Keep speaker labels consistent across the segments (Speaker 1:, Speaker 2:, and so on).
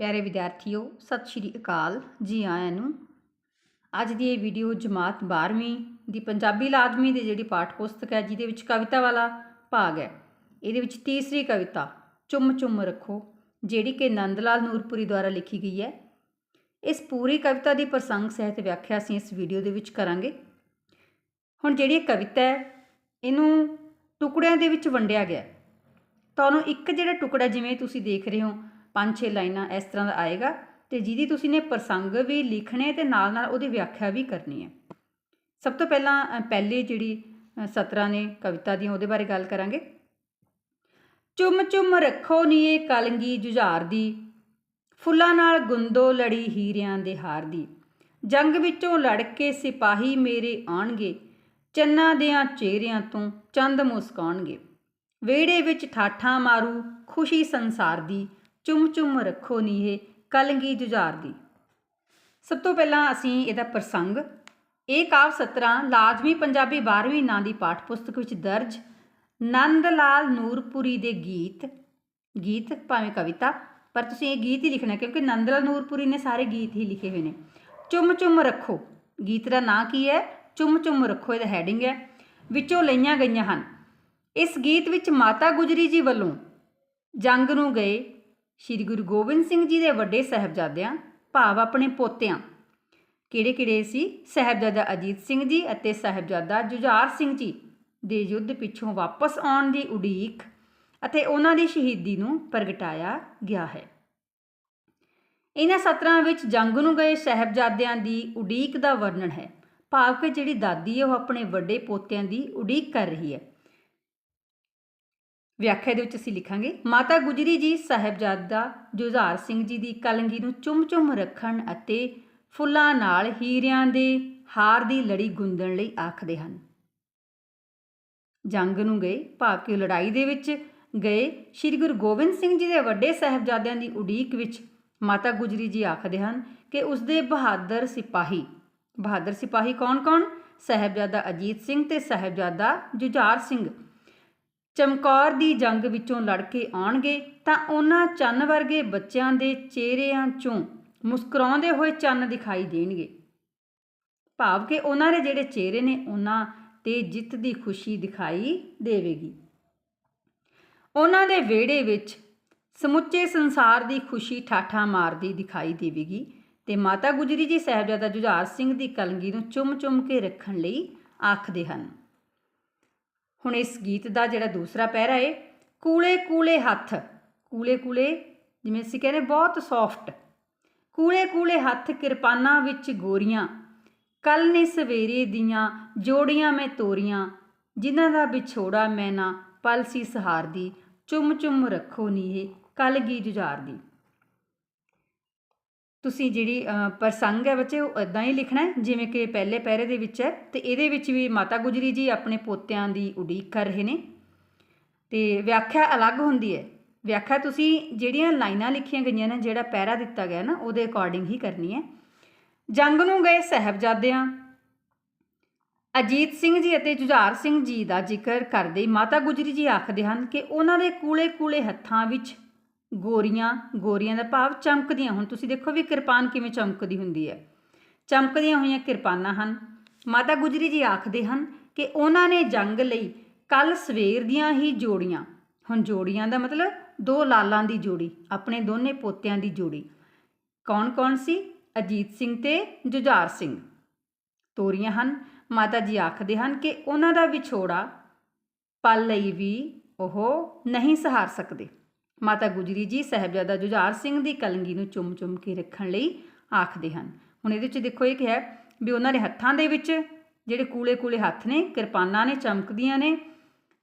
Speaker 1: ਪਿਆਰੇ ਵਿਦਿਆਰਥੀਓ, ਸਤਿ ਸ਼੍ਰੀ ਅਕਾਲ। ਜੀ ਆਇਆਂ ਨੂੰ ਅੱਜ ਦੀ ਇਹ ਵੀਡੀਓ ਜਮਾਤ 12ਵੀਂ ਦੀ ਪੰਜਾਬੀ ਲਾਜ਼ਮੀ ਦੀ ਜਿਹੜੀ ਪਾਠ ਪੁਸਤਕ ਹੈ, ਜਿਹਦੇ ਵਿੱਚ ਕਵਿਤਾ ਵਾਲਾ ਭਾਗ ਹੈ। ਇਹਦੇ ਵਿੱਚ ਤੀਸਰੀ ਕਵਿਤਾ, ਚੁੰਮ ਚੁੰਮ ਰੱਖੋ, ਜਿਹੜੀ ਕਿ ਨੰਦ ਲਾਲ ਨੂਰਪੁਰੀ ਦੁਆਰਾ ਲਿਖੀ ਗਈ ਹੈ। ਇਸ ਪੂਰੀ ਕਵਿਤਾ ਦੀ ਪ੍ਰਸੰਗ ਸਹਿਤ ਵਿਆਖਿਆ ਅਸੀਂ ਇਸ ਵੀਡੀਓ ਦੇ ਵਿੱਚ ਕਰਾਂਗੇ। ਹੁਣ ਜਿਹੜੀ ਇਹ ਕਵਿਤਾ ਹੈ, ਇਹਨੂੰ ਟੁਕੜਿਆਂ ਦੇ ਵਿੱਚ ਵੰਡਿਆ ਗਿਆ ਤੁਹਾਨੂੰ ਇੱਕ ਜਿਹੜਾ ਟੁਕੜਾ ਜਿਵੇਂ ਤੁਸੀਂ ਦੇਖ ਰਹੇ ਹੋ ਪੰਜ ਛੇ ਲਾਈਨਾਂ ਇਸ ਤਰ੍ਹਾਂ ਦਾ ਆਏਗਾ ਤੇ ਜਿਹਦੀ ਤੁਸੀਂ ਨੇ ਪ੍ਰਸੰਗ ਵੀ ਲਿਖਣੇ ਤੇ ਨਾਲ ਨਾਲ ਉਹਦੀ ਵਿਆਖਿਆ ਵੀ ਕਰਨੀ ਹੈ। ਸਭ ਤੋਂ ਪਹਿਲਾਂ ਪਹਿਲੀ ਜਿਹੜੀ ਸਤਰਾਂ ਨੇ ਕਵਿਤਾ ਦੀਆਂ ਉਹਦੇ ਬਾਰੇ ਗੱਲ ਕਰਾਂਗੇ। ਚੁੰਮ ਚੁੰਮ ਰੱਖੋ ਨੀਏ ਕਲੰਗੀ ਜੁਝਾਰ ਦੀ, ਫੁੱਲਾਂ ਨਾਲ ਗੁੰਦੋ ਲੜੀ ਹੀਰਿਆਂ ਦੇ ਹਾਰ ਦੀ। ਜੰਗ ਵਿੱਚੋਂ ਲੜ ਕੇ ਸਿਪਾਹੀ ਮੇਰੇ ਆਣਗੇ ਚੰਨਾ ਦਿਆਂ ਚਿਹਰਿਆਂ ਤੋਂ ਚੰਦ ਮੁਸਕਾਉਣਗੇ। ਵਿਹੜੇ ਵਿੱਚ ਠਾਠਾਂ ਮਾਰੂ, ਖੁਸ਼ੀ ਸੰਸਾਰ ਦੀ ਚੁੰਮ ਚੁੰਮ ਰੱਖੋ ਨੀਹੇ ਕਲਗੀ ਜੁਝਾਰ ਦੀ। ਸਭ ਤੋਂ ਪਹਿਲਾਂ ਅਸੀਂ ਇਹਦਾ ਪ੍ਰਸੰਗ, ਇਹ ਕਾਵ ਸਤਰਾਂ ਲਾਜ਼ਮੀ ਪੰਜਾਬੀ 12ਵੀਂ ਨਾਂ ਦੀ ਪਾਠ ਪੁਸਤਕ ਵਿੱਚ ਦਰਜ ਨੰਦ ਲਾਲ ਨੂਰਪੁਰੀ ਦੇ ਗੀਤ ਗੀਤ ਭਾਵੇਂ ਕਵਿਤਾ, ਪਰ ਤੁਸੀਂ ਇਹ ਗੀਤ ਹੀ ਲਿਖਣਾ, ਕਿਉਂਕਿ ਨੰਦ ਲਾਲ ਨੂਰਪੁਰੀ ਨੇ ਸਾਰੇ ਗੀਤ ਹੀ ਲਿਖੇ ਹੋਏ ਨੇ। ਚੁੰਮ ਚੁੰਮ ਰੱਖੋ, ਗੀਤ ਦਾ ਨਾਂ ਕੀ ਹੈ? ਚੁੰਮ ਚੁੰਮ ਰੱਖੋ, ਇਹਦਾ ਹੈਡਿੰਗ ਹੈ। ਵਿੱਚੋਂ ਲਈਆਂ ਗਈਆਂ ਹਨ। ਇਸ ਗੀਤ ਵਿੱਚ ਮਾਤਾ ਗੁਜਰੀ ਜੀ ਵੱਲੋਂ ਜੰਗ ਨੂੰ ਗਏ ਸ੍ਰੀ ਗੁਰੂ ਗੋਬਿੰਦ ਸਿੰਘ ਜੀ ਦੇ ਵੱਡੇ ਸਹਿਬਜ਼ਾਦਿਆਂ, ਭਾਵ ਆਪਣੇ ਪੋਤਿਆਂ। ਕਿਹੜੇ ਕਿਹੜੇ ਸੀ? ਸਹਿਬਜ਼ਾਦਾ ਅਜੀਤ ਸਿੰਘ ਜੀ ਅਤੇ ਸਹਿਬਜ਼ਾਦਾ ਜੁਝਾਰ ਸਿੰਘ ਜੀ ਦੇ ਯੁੱਧ ਪਿੱਛੋਂ ਵਾਪਸ ਆਉਣ ਦੀ ਉਡੀਕ ਅਤੇ ਉਹਨਾਂ ਦੀ ਸ਼ਹੀਦੀ ਨੂੰ ਪ੍ਰਗਟਾਇਆ ਗਿਆ ਹੈ। ਇਹਨਾਂ ਸਤਰਾਂ ਵਿੱਚ ਜੰਗ ਨੂੰ ਗਏ ਸਹਿਬਜ਼ਾਦਿਆਂ ਦੀ ਉਡੀਕ ਦਾ ਵਰਣਨ ਹੈ। ਭਾਵ ਕਿ ਜਿਹੜੀ ਦਾਦੀ ਹੈ ਉਹ ਆਪਣੇ ਵੱਡੇ ਪੋਤਿਆਂ ਦੀ ਉਡੀਕ ਕਰ ਰਹੀ ਹੈ। ਵਿਆਖਿਆ ਦੇ ਵਿੱਚ ਅਸੀਂ ਲਿਖਾਂਗੇ, ਮਾਤਾ ਗੁਜਰੀ ਜੀ ਸਾਹਿਬਜ਼ਾਦਾ ਜੁਝਾਰ ਸਿੰਘ ਜੀ ਦੀ ਕਲੰਗੀ ਨੂੰ ਚੁੰਮ-ਚੁੰਮ ਰੱਖਣ ਅਤੇ ਫੁੱਲਾਂ ਨਾਲ ਹੀਰਿਆਂ ਦੇ ਹਾਰ ਦੀ ਲੜੀ ਗੁੰਦਣ ਲਈ ਆਖਦੇ ਹਨ। ਜੰਗ ਨੂੰ ਗਏ ਭਾਵ ਕਿ ਲੜਾਈ ਦੇ ਵਿੱਚ ਗਏ, ਸ੍ਰੀ ਗੁਰੂ ਗੋਬਿੰਦ ਸਿੰਘ ਜੀ ਦੇ ਵੱਡੇ ਸਾਹਿਬਜ਼ਾਦਿਆਂ ਦੀ ਉਡੀਕ ਵਿੱਚ ਮਾਤਾ ਗੁਜਰੀ ਜੀ ਆਖਦੇ ਹਨ ਕਿ ਉਸ ਦੇ ਬਹਾਦਰ ਸਿਪਾਹੀ ਬਹਾਦਰ ਸਿਪਾਹੀ ਕੌਣ-ਕੌਣ? ਸਾਹਿਬਜ਼ਾਦਾ ਅਜੀਤ ਸਿੰਘ ਤੇ ਸਾਹਿਬਜ਼ਾਦਾ ਜੁਝਾਰ ਸਿੰਘ। ਚਮਕੌਰ ਦੀ ਜੰਗ ਵਿੱਚੋਂ ਲੜ ਕੇ ਆਉਣਗੇ ਤਾਂ ਉਹਨਾਂ ਚੰਨ ਵਰਗੇ ਬੱਚਿਆਂ ਦੇ ਚਿਹਰਿਆਂ ਚੋਂ ਮੁਸਕਰਾਉਂਦੇ ਹੋਏ ਚੰਨ ਦਿਖਾਈ ਦੇਣਗੇ। ਭਾਵ ਕਿ ਉਹਨਾਂ ਦੇ ਜਿਹੜੇ ਚਿਹਰੇ ਨੇ, ਉਹਨਾਂ ਤੇ ਜਿੱਤ ਦੀ ਖੁਸ਼ੀ ਦਿਖਾਈ ਦੇਵੇਗੀ। ਉਹਨਾਂ ਦੇ ਵਿਹੜੇ ਵਿੱਚ ਸਮੁੱਚੇ ਸੰਸਾਰ ਦੀ ਖੁਸ਼ੀ ਠਾਠਾ ਮਾਰਦੀ ਦਿਖਾਈ ਦੇਵੇਗੀ ਤੇ ਮਾਤਾ ਗੁਜਰੀ ਜੀ ਸਾਹਿਬਜ਼ਾਦਾ ਜੁਝਾਰ ਸਿੰਘ ਦੀ ਕਲਗੀ ਨੂੰ ਚੁੰਮ-ਚੁੰਮ ਕੇ ਰੱਖਣ ਲਈ ਆਖਦੇ ਹਨ। ਹੁਣ ਇਸ ਗੀਤ ਦਾ ਜਿਹੜਾ ਦੂਸਰਾ ਪਹਿਰਾ ਏ, ਕੂਲੇ ਕੂਲੇ ਹੱਥ। ਕੂਲੇ ਕੂਲੇ ਜਿਵੇਂ ਅਸੀਂ ਕਹਿੰਦੇ ਬਹੁਤ ਸੌਫਟ ਕੂਲੇ ਕੂਲੇ ਹੱਥ ਕਿਰਪਾਨਾਂ ਵਿੱਚ ਗੋਰੀਆਂ। ਕੱਲ ਨੇ ਸਵੇਰੇ ਦੀਆਂ ਜੋੜੀਆਂ ਮੈਂ ਤੋਰੀਆਂ। ਜਿਨ੍ਹਾਂ ਦਾ ਵਿਛੋੜਾ ਮੈਂ ਨਾ, ਪਲ ਸੀ ਸਹਾਰਦੀ ਚੁੰਮ ਚੁੰਮ ਰੱਖੋ ਨੀਏ ਕਲਗੀ ਜੁਝਾਰ ਦੀ। ਤੁਸੀਂ ਜਿਹੜੀ ਪ੍ਰਸੰਗ ਹੈ ਬੱਚੇ, ਉਹ ਇਦਾਂ ਹੀ ਲਿਖਣਾ ਜਿਵੇਂ ਕਿ ਪਹਿਲੇ ਪਹਿਰੇ ਦੇ ਵਿੱਚ ਹੈ, ਤੇ ਇਹਦੇ ਵਿੱਚ ਵੀ ਮਾਤਾ ਗੁਜਰੀ ਜੀ ਆਪਣੇ ਪੋਤਿਆਂ ਦੀ ਉਡੀਕ ਕਰ ਰਹੇ ਨੇ। ਤੇ ਵਿਆਖਿਆ ਅਲੱਗ ਹੁੰਦੀ ਹੈ। ਵਿਆਖਿਆ ਤੁਸੀਂ ਜਿਹੜੀਆਂ ਲਾਈਨਾਂ ਲਿਖੀਆਂ ਗਈਆਂ ਨੇ, ਜਿਹੜਾ ਪਹਿਰਾ ਦਿੱਤਾ ਗਿਆ ਨਾ, ਉਹਦੇ ਅਕੋਰਡਿੰਗ ਹੀ ਕਰਨੀ ਹੈ। ਜੰਗ ਨੂੰ ਗਏ ਸਹਿਬਜ਼ਾਦਿਆਂ। ਅਜੀਤ ਸਿੰਘ ਜੀ ਅਤੇ ਜੁਝਾਰ ਸਿੰਘ ਜੀ ਦਾ ਜ਼ਿਕਰ ਕਰਦੇ ਮਾਤਾ ਗੁਜਰੀ ਜੀ ਆਖਦੇ ਹਨ ਕਿ ਉਹਨਾਂ ਦੇ ਕੂਲੇ ਕੂਲੇ ਹੱਥਾਂ ਵਿੱਚ ਗੋਰੀਆਂ ਗੋਰੀਆਂ ਦਾ ਭਾਵ ਚਮਕਦੀਆਂ ਹੁਣ। ਤੁਸੀਂ ਦੇਖੋ ਵੀ ਕਿਰਪਾਨ ਕਿਵੇਂ ਚਮਕਦੀ ਹੁੰਦੀ ਹੈ। ਚਮਕਦੀਆਂ ਹੋਈਆਂ ਕਿਰਪਾਨਾਂ ਹਨ। ਮਾਤਾ ਗੁਜਰੀ ਜੀ ਆਖਦੇ ਹਨ ਕਿ ਉਹਨਾਂ ਨੇ ਜੰਗ ਲਈ ਕੱਲ ਸਵੇਰ ਦੀਆਂ ਹੀ ਜੋੜੀਆਂ। ਹੁਣ ਜੋੜੀਆਂ ਦਾ ਮਤਲਬ ਦੋ ਲਾਲਾਂ ਦੀ ਜੋੜੀ, ਆਪਣੇ ਦੋਨੇ ਪੋਤਿਆਂ ਦੀ ਜੋੜੀ। ਕੌਣ-ਕੌਣ ਸੀ? ਅਜੀਤ ਸਿੰਘ ਤੇ ਜੁਝਾਰ ਸਿੰਘ। ਤੋਰੀਆਂ ਹਨ। ਮਾਤਾ ਜੀ ਆਖਦੇ ਹਨ ਕਿ ਉਹਨਾਂ ਦਾ ਵਿਛੋੜਾ ਪਲ ਲਈ ਵੀ ਉਹ ਨਹੀਂ ਸਹਾਰ ਸਕਦੇ। ਮਾਤਾ ਗੁਜਰੀ ਜੀ ਸਾਹਿਬਜ਼ਾਦਾ ਜੁਝਾਰ ਸਿੰਘ ਦੀ ਕਲੰਗੀ ਨੂੰ ਚੁੰਮ-ਚੁੰਮ ਕੇ ਰੱਖਣ ਲਈ ਆਖਦੇ ਹਨ। ਹੁਣ ਇਹਦੇ ਵਿੱਚ ਦੇਖੋ, ਇਹ ਕਿਹਾ ਵੀ ਉਹਨਾਂ ਦੇ ਹੱਥਾਂ ਦੇ ਵਿੱਚ ਜਿਹੜੇ ਕੂਲੇ-ਕੂਲੇ ਹੱਥ ਨੇ, ਕਿਰਪਾਨਾਂ ਨੇ, ਚਮਕਦੀਆਂ ਨੇ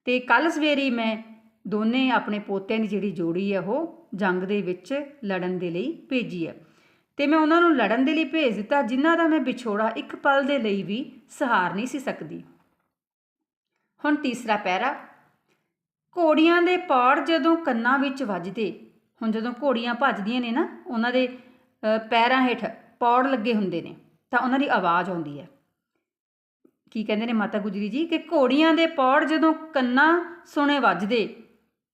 Speaker 1: ਤੇ ਕੱਲ ਸਵੇਰੇ ਮੈਂ ਦੋਨੇ ਆਪਣੇ ਪੋਤਿਆਂ ਦੀ ਜਿਹੜੀ ਜੋੜੀ ਹੈ ਉਹ ਜੰਗ ਦੇ ਵਿੱਚ ਲੜਨ ਦੇ ਲਈ ਭੇਜੀ ਹੈ ਤੇ ਮੈਂ ਉਹਨਾਂ ਨੂੰ ਲੜਨ ਦੇ ਲਈ ਭੇਜ ਦਿੱਤਾ, ਜਿਨ੍ਹਾਂ ਦਾ ਮੈਂ ਵਿਛੋੜਾ ਇੱਕ ਪਲ ਦੇ ਲਈ ਵੀ ਸਹਾਰ ਨਹੀਂ ਸੀ ਸਕਦੀ। ਹੁਣ ਤੀਸਰਾ ਪੈਰਾ ਘੋੜੀਆਂ ਦੇ ਪੌੜ ਜਦੋਂ ਕੰਨਾਂ ਵਿੱਚ ਵੱਜਦੇ, ਹੁਣ ਜਦੋਂ ਘੋੜੀਆਂ ਭੱਜਦੀਆਂ ਨੇ ਨਾ, ਉਹਨਾਂ ਦੇ ਪੈਰਾਂ ਹੇਠ ਪੌੜ ਲੱਗੇ ਹੁੰਦੇ ਨੇ, ਤਾਂ ਉਹਨਾਂ ਦੀ ਆਵਾਜ਼ ਆਉਂਦੀ ਹੈ। ਕੀ ਕਹਿੰਦੇ ਨੇ ਮਾਤਾ ਗੁਜਰੀ ਜੀ? ਕਿ ਘੋੜੀਆਂ ਦੇ ਪੌੜ ਜਦੋਂ ਕੰਨਾਂ ਸੁਣੇ ਵੱਜਦੇ,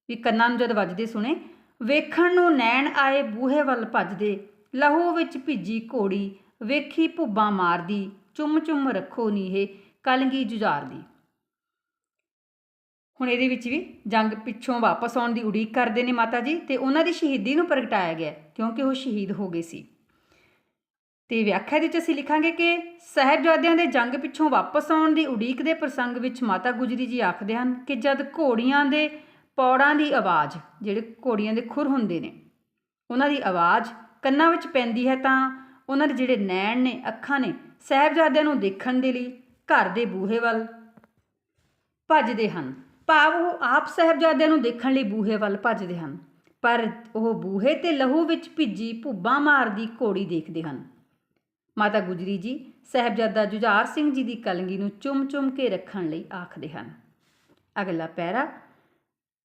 Speaker 1: ਵੀ ਕੰਨਾਂ ਨੂੰ ਜਦ ਵੱਜਦੇ ਸੁਣੇ, ਵੇਖਣ ਨੂੰ ਨੈਣ ਆਏ ਬੂਹੇ ਵੱਲ ਭੱਜਦੇ, ਲਹੂ ਵਿੱਚ ਭਿੱਜੀ ਘੋੜੀ, ਵੇਖੀ ਭੁੱਬਾਂ ਮਾਰਦੀ ਚੁੰਮ ਚੁੰਮ ਰੱਖੋ ਨੀਹੇ, ਕਲਗੀ ਜੁਝਾਰਦੀ। ਹੁਣ ਇਹਦੇ ਵਿੱਚ ਵੀ ਜੰਗ ਪਿੱਛੋਂ ਵਾਪਸ ਆਉਣ ਦੀ ਉਡੀਕ ਕਰਦੇ ਨੇ ਮਾਤਾ ਜੀ ਤੇ ਉਹਨਾਂ ਦੀ ਸ਼ਹੀਦੀ ਨੂੰ ਪ੍ਰਗਟਾਇਆ ਗਿਆ ਕਿਉਂਕਿ ਉਹ ਸ਼ਹੀਦ ਹੋ ਗਏ ਸੀ। ਤੇ ਵਿਆਖਿਆ ਦੇ ਵਿੱਚ ਅਸੀਂ ਲਿਖਾਂਗੇ ਕਿ ਸਹਿਬਜ਼ਾਦਿਆਂ ਦੇ ਜੰਗ ਪਿੱਛੋਂ ਵਾਪਸ ਆਉਣ ਦੀ ਉਡੀਕ ਦੇ ਪ੍ਰਸੰਗ ਵਿੱਚ ਮਾਤਾ ਗੁਜਰੀ ਜੀ ਆਖਦੇ ਹਨ ਕਿ ਜਦ ਘੋੜੀਆਂ ਦੇ ਪੌੜਾਂ ਦੀ ਆਵਾਜ਼, ਜਿਹੜੇ ਘੋੜੀਆਂ ਦੇ ਖੁਰ ਹੁੰਦੇ ਨੇ, ਉਹਨਾਂ ਦੀ ਆਵਾਜ਼ ਕੰਨਾਂ ਵਿੱਚ ਪੈਂਦੀ ਹੈ ਤਾਂ ਉਹਨਾਂ ਦੇ ਜਿਹੜੇ ਨੈਣ ਨੇ, ਅੱਖਾਂ ਨੇ, ਸਹਿਬਜ਼ਾਦਿਆਂ ਨੂੰ ਦੇਖਣ ਦੇ ਲਈ ਘਰ ਦੇ ਬੂਹੇ ਵੱਲ ਭੱਜਦੇ ਹਨ। ਭਾਵ ਉਹ ਆਪ ਸਹਿਬਜ਼ਾਦਿਆਂ ਨੂੰ ਦੇਖਣ ਲਈ ਬੂਹੇ ਵੱਲ ਭੱਜਦੇ ਹਨ, ਪਰ ਉਹ ਬੂਹੇ ਤੇ ਲਹੂ ਵਿੱਚ ਭਿੱਜੀ ਭੁੱਬਾਂ ਮਾਰਦੀ ਘੋੜੀ ਦੇਖਦੇ ਹਨ। ਮਾਤਾ ਗੁਜਰੀ ਜੀ, ਸਹਿਬਜ਼ਾਦਾ ਜੁਝਾਰ ਸਿੰਘ ਜੀ ਦੀ ਕਲੰਗੀ ਨੂੰ ਚੁੰਮ-ਚੁੰਮ ਕੇ ਰੱਖਣ ਲਈ ਆਖਦੇ ਹਨ। ਅਗਲਾ ਪੈਰਾ,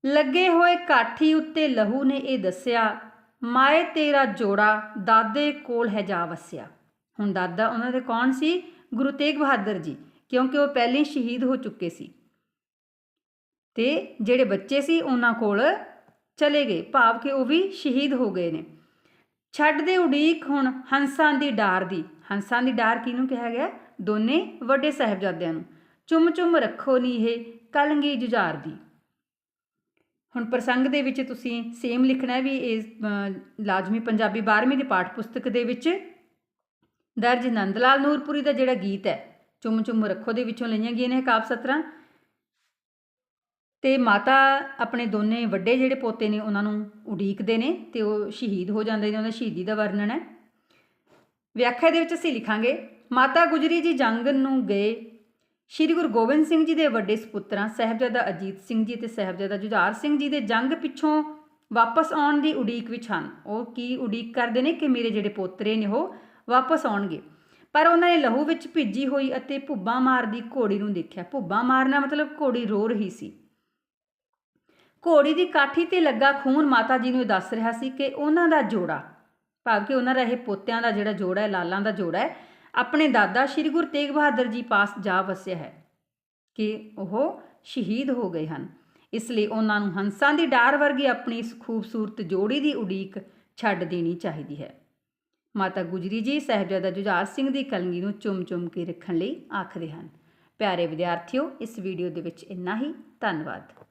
Speaker 1: ਲੱਗੇ ਹੋਏ ਕਾਠੀ ਉੱਤੇ ਲਹੂ ਨੇ ਇਹ ਦੱਸਿਆ, ਮਾਏ ਤੇਰਾ ਜੋੜਾ ਦਾਦੇ ਕੋਲ ਹੈ ਜਾ ਵਸਿਆ। ਹੁਣ ਦਾਦਾ ਉਹਨਾਂ ਦੇ ਕੌਣ ਸੀ? ਗੁਰੂ ਤੇਗ ਬਹਾਦਰ ਜੀ, ਕਿਉਂਕਿ ਉਹ ਪਹਿਲੇ ਸ਼ਹੀਦ ਹੋ ਚੁੱਕੇ ਸੀ। ਤੇ ਜਿਹੜੇ ਬੱਚੇ ਸੀ ਉਹਨਾਂ ਕੋਲ ਚਲੇ ਗਏ। ਭਾਵ ਕਿ ਉਹ ਵੀ ਸ਼ਹੀਦ ਹੋ ਗਏ ਨੇ। ਛੱਡ ਦੇ ਉਡੀਕ ਹੁਣ ਹੰਸਾਂ ਦੀ ਡਾਰ ਦੀ। ਹੰਸਾਂ ਦੀ ਡਾਰ ਕਿਹਨੂੰ ਕਿਹਾ ਗਿਆ? ਦੋਨੇ ਵੱਡੇ ਸਾਹਿਬਜ਼ਾਦਿਆਂ ਨੂੰ। ਚੁੰਮ ਚੁੰਮ ਰੱਖੋ ਨੀ ਇਹ ਕਲੰਗੀ ਜੁਝਾਰ ਦੀ। ਹੁਣ ਪ੍ਰਸੰਗ ਦੇ ਵਿੱਚ ਤੁਸੀਂ ਸੇਮ ਲਿਖਣਾ ਵੀ ਇਸ ਲਾਜ਼ਮੀ ਪੰਜਾਬੀ 12ਵੀਂ ਦੀ ਪਾਠ ਪੁਸਤਕ ਦੇ ਵਿੱਚ ਦਰਜ ਨੰਦ ਲਾਲ ਨੂਰਪੁਰੀ ਦਾ ਜਿਹੜਾ ਗੀਤ ਹੈ, ਚੁੰਮ ਚੁੰਮ ਰੱਖੋ ਦੇ ਵਿੱਚੋਂ ਲਈਆਂ ਗਈਆਂ ਨੇ ਇਹ ਕਾਵਿ ਸਤਰਾਂ। ਤੇ ਮਾਤਾ ਆਪਣੇ ਦੋਨੇ ਵੱਡੇ ਜਿਹੜੇ ਪੋਤੇ ਨੇ, ਉਹਨਾਂ ਨੂੰ ਉਡੀਕਦੇ ਨੇ ਤੇ ਉਹ ਸ਼ਹੀਦ ਹੋ ਜਾਂਦੇ ਨੇ, ਉਹਨਾਂ ਦੀ ਸ਼ਹੀਦੀ ਦਾ ਵਰਣਨ ਹੈ। ਵਿਆਖਿਆ ਦੇ ਵਿੱਚ ਅਸੀਂ ਲਿਖਾਂਗੇ, ਮਾਤਾ ਗੁਜਰੀ ਜੀ ਜੰਗ ਨੂੰ ਗਏ, ਸ਼੍ਰੀ ਗੁਰੂ ਗੋਬਿੰਦ ਸਿੰਘ ਜੀ ਦੇ ਵੱਡੇ ਸੁਪੁੱਤਰਾਂ ਸਾਹਿਬਜ਼ਾਦਾ ਅਜੀਤ ਸਿੰਘ ਜੀ ਤੇ ਸਾਹਿਬਜ਼ਾਦਾ ਜੁਝਾਰ ਸਿੰਘ ਜੀ ਦੇ ਜੰਗ ਪਿੱਛੋਂ ਵਾਪਸ ਆਉਣ ਦੀ ਉਡੀਕ ਵਿੱਚ ਹਨ। ਉਹ ਕੀ ਉਡੀਕ ਕਰਦੇ ਨੇ ਕਿ ਮੇਰੇ ਜਿਹੜੇ ਪੋਤਰੇ ਨੇ ਉਹ ਵਾਪਸ ਆਉਣਗੇ। ਪਰ ਉਹਨਾਂ ਨੇ ਲਹੂ ਵਿੱਚ ਭਿੱਜੀ ਹੋਈ ਅਤੇ ਭੁੱਬਾਂ ਮਾਰਦੀ ਘੋੜੀ ਨੂੰ ਦੇਖਿਆ। ਭੁੱਬਾਂ ਮਾਰਨਾ ਮਤਲਬ ਘੋੜੀ ਰੋ ਰਹੀ ਸੀ। ਘੋੜੀ ਦੀ ਕਾਠੀ ਤੇ ਲੱਗਾ ਖੂਨ ਮਾਤਾ ਜੀ ਨੂੰ ਇਹ ਦੱਸ ਰਿਹਾ ਸੀ ਕਿ ਉਹਨਾਂ ਦਾ ਜੋੜਾ ਭਾਵ ਕਿ ਉਹਨਾਂ ਦਾ ਇਹ ਪੋਤਿਆਂ ਦਾ ਜਿਹੜਾ ਜੋੜਾ ਹੈ, ਲਾਲਾਂ ਦਾ ਜੋੜਾ ਹੈ, ਆਪਣੇ ਦਾਦਾ ਸ਼੍ਰੀ ਗੁਰੂ ਤੇਗ ਬਹਾਦਰ ਜੀ ਪਾਸ ਜਾ ਵਸਿਆ ਹੈ ਕਿ ਉਹ ਸ਼ਹੀਦ ਹੋ ਗਏ ਹਨ। ਇਸ ਲਈ ਉਹਨਾਂ ਨੂੰ ਹੰਸਾਂ ਦੀ ਡਾਰ ਵਰਗੀ ਆਪਣੀ ਇਸ ਖੂਬਸੂਰਤ ਜੋੜੀ ਦੀ ਉਡੀਕ ਛੱਡ ਦੇਣੀ ਚਾਹੀਦੀ ਹੈ। ਮਾਤਾ ਗੁਜਰੀ ਜੀ, ਸਾਹਿਬਜ਼ਾਦਾ ਜੁਝਾਰ ਸਿੰਘ ਦੀ ਕਲਗੀ ਨੂੰ ਚੁੰਮ-ਚੁੰਮ ਕੇ ਰੱਖਣ ਲਈ ਆਖਦੇ ਹਨ। ਪਿਆਰੇ ਵਿਦਿਆਰਥੀਓ, ਇਸ ਵੀਡੀਓ ਦੇ ਵਿੱਚ ਇੰਨਾ ਹੀ। ਧੰਨਵਾਦ।